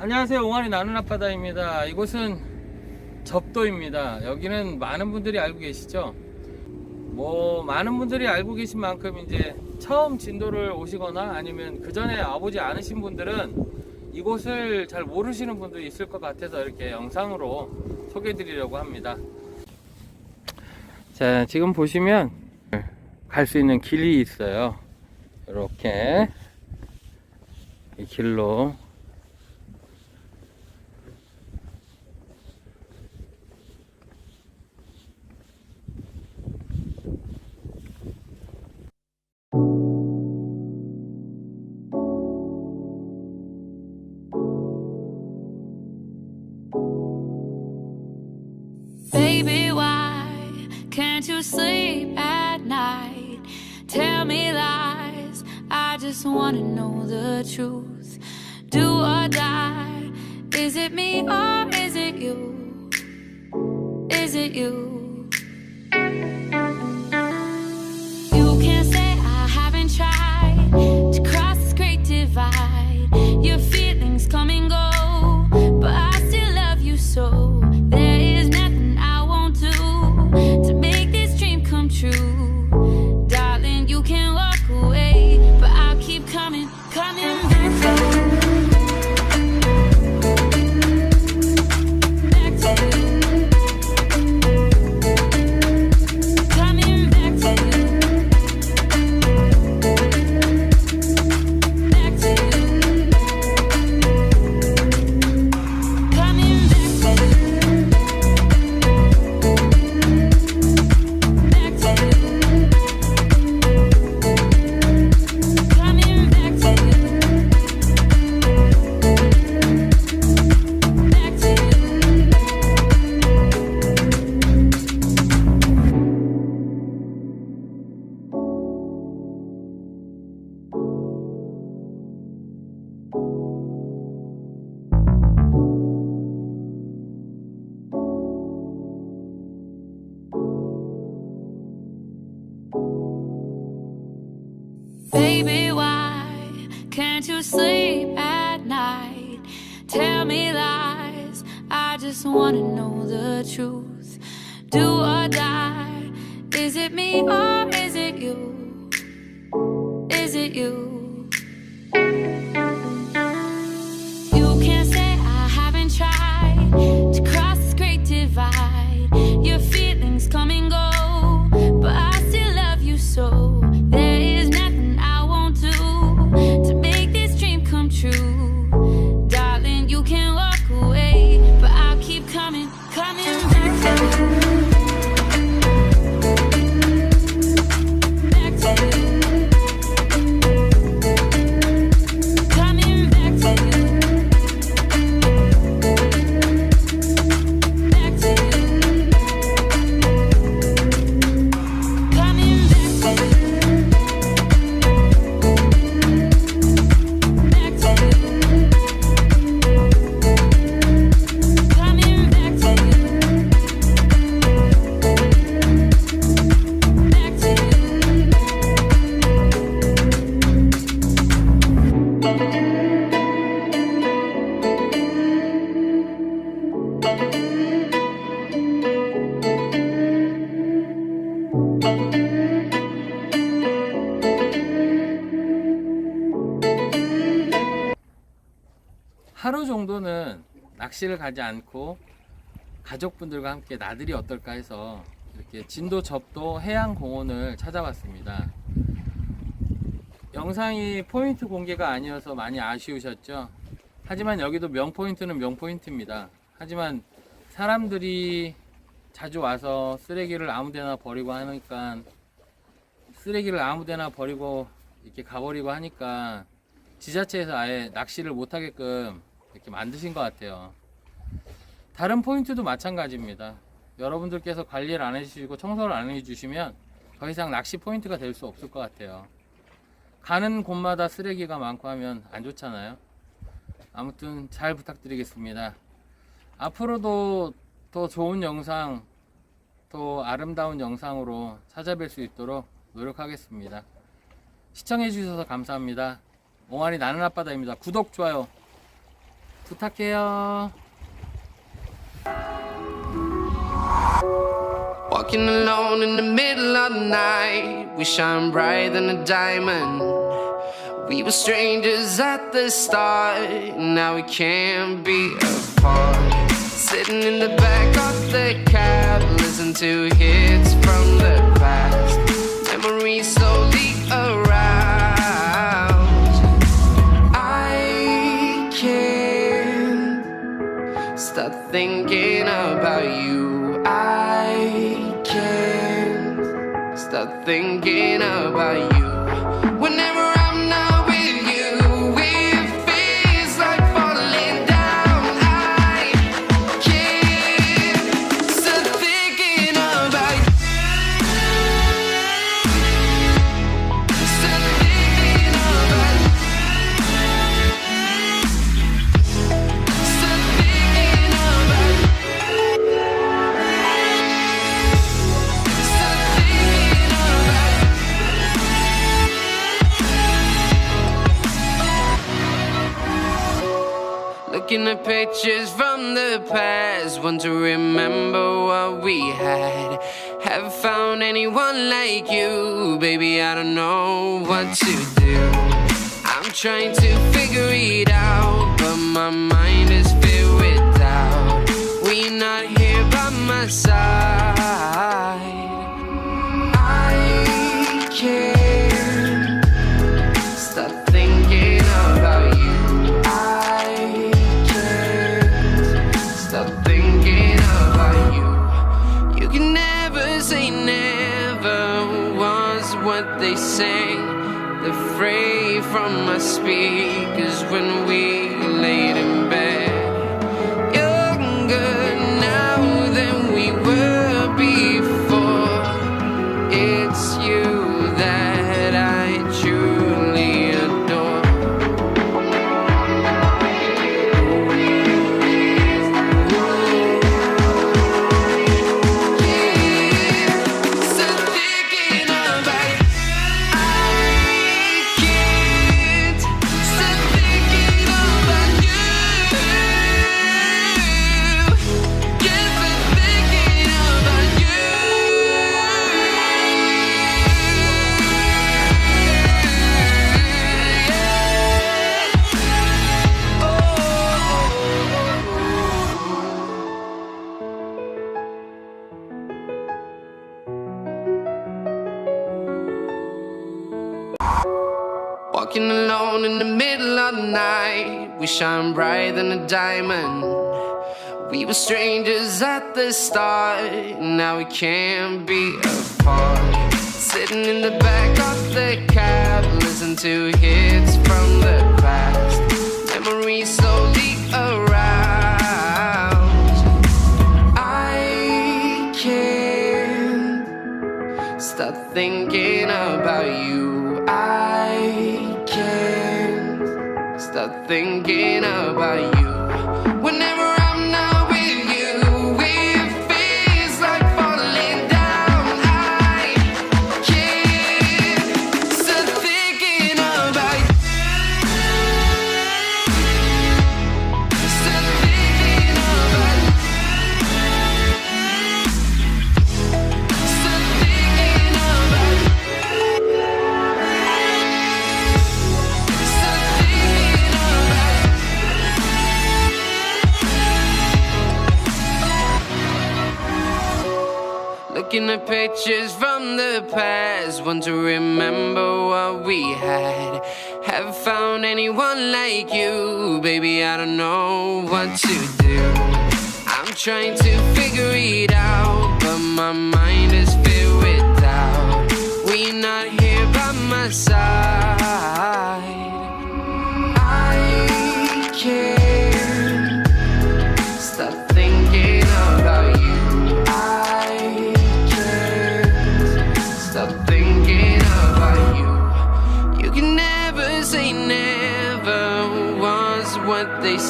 안녕하세요. 옹알이 나는 앞바다입니다. 이곳은 접도입니다. 여기는 많은 분들이 알고 계시죠? 뭐 많은 분들이 알고 계신 만큼 이제 처음 진도를 오시거나 아니면 그 전에 와보지 않으신 분들은 이곳을 잘 모르시는 분도 있을 것 같아서 이렇게 영상으로 소개해 드리려고 합니다. 자, 지금 보시면 갈 수 있는 길이 있어요. 이렇게 이 길로 sleep at night? Tell me lies. I just wanna know the truth. Do or die. Is it me or is it you? Is it? You sleep at night? Tell me lies. I just wanna know the truth. Do or die. Is it me or is it you? Is it? You 하루 정도는 낚시를 가지 않고 가족분들과 함께 나들이 어떨까 해서 이렇게 진도 접도 해양공원을 찾아봤습니다. 영상이 포인트 공개가 아니어서 많이 아쉬우셨죠? 하지만 여기도 명포인트는 명포인트입니다. 하지만 사람들이 자주 와서 쓰레기를 아무데나 버리고 하니까 쓰레기를 아무데나 버리고 이렇게 가버리고 하니까 지자체에서 아예 낚시를 못하게끔 이렇게 만드신 것 같아요. 다른 포인트도 마찬가지입니다. 여러분들께서 관리를 안 해주시고 청소를 안 해주시면 더 이상 낚시 포인트가 될 수 없을 것 같아요. 가는 곳마다 쓰레기가 많고 하면 안 좋잖아요. 아무튼 잘 부탁드리겠습니다. 앞으로도 더 좋은 영상, 더 아름다운 영상으로 찾아뵐 수 있도록 노력하겠습니다. 시청해주셔서 감사합니다. 옹알이 나는 앞바다입니다. 구독, 좋아요 부탁해요. Walking alone in the middle of the night, we shine brighter than a diamond. We were strangers at the start, now we can't be apart. Sitting in the back of the cab, listen to hits from the past. Memories slowly thinking about you. I can't stop thinking about you. Pictures from the past, want to remember what we had. Haven't found anyone like you, baby. I don't know what to do. I'm trying to figure it out, but my mind is filled with doubt. We're not here by my side. I can't from my speakers when we middle of the night, we shine brighter than a diamond. We were strangers at the start, now we can't be apart. Sitting in the back of the cab, listen to hits from the past. Memories slowly arouse. I can't Stop thinking thinking about you. Looking at pictures from the past, want to remember what we had. Haven't found anyone like you, baby. I don't know what to do. I'm trying to figure it out, but my mind is filled with doubt. We're not here by my side. I can't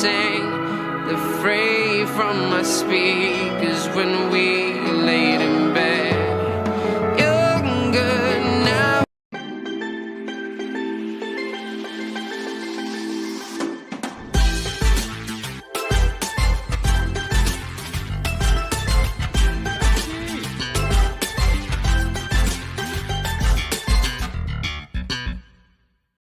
sang. The fray from my speakers when we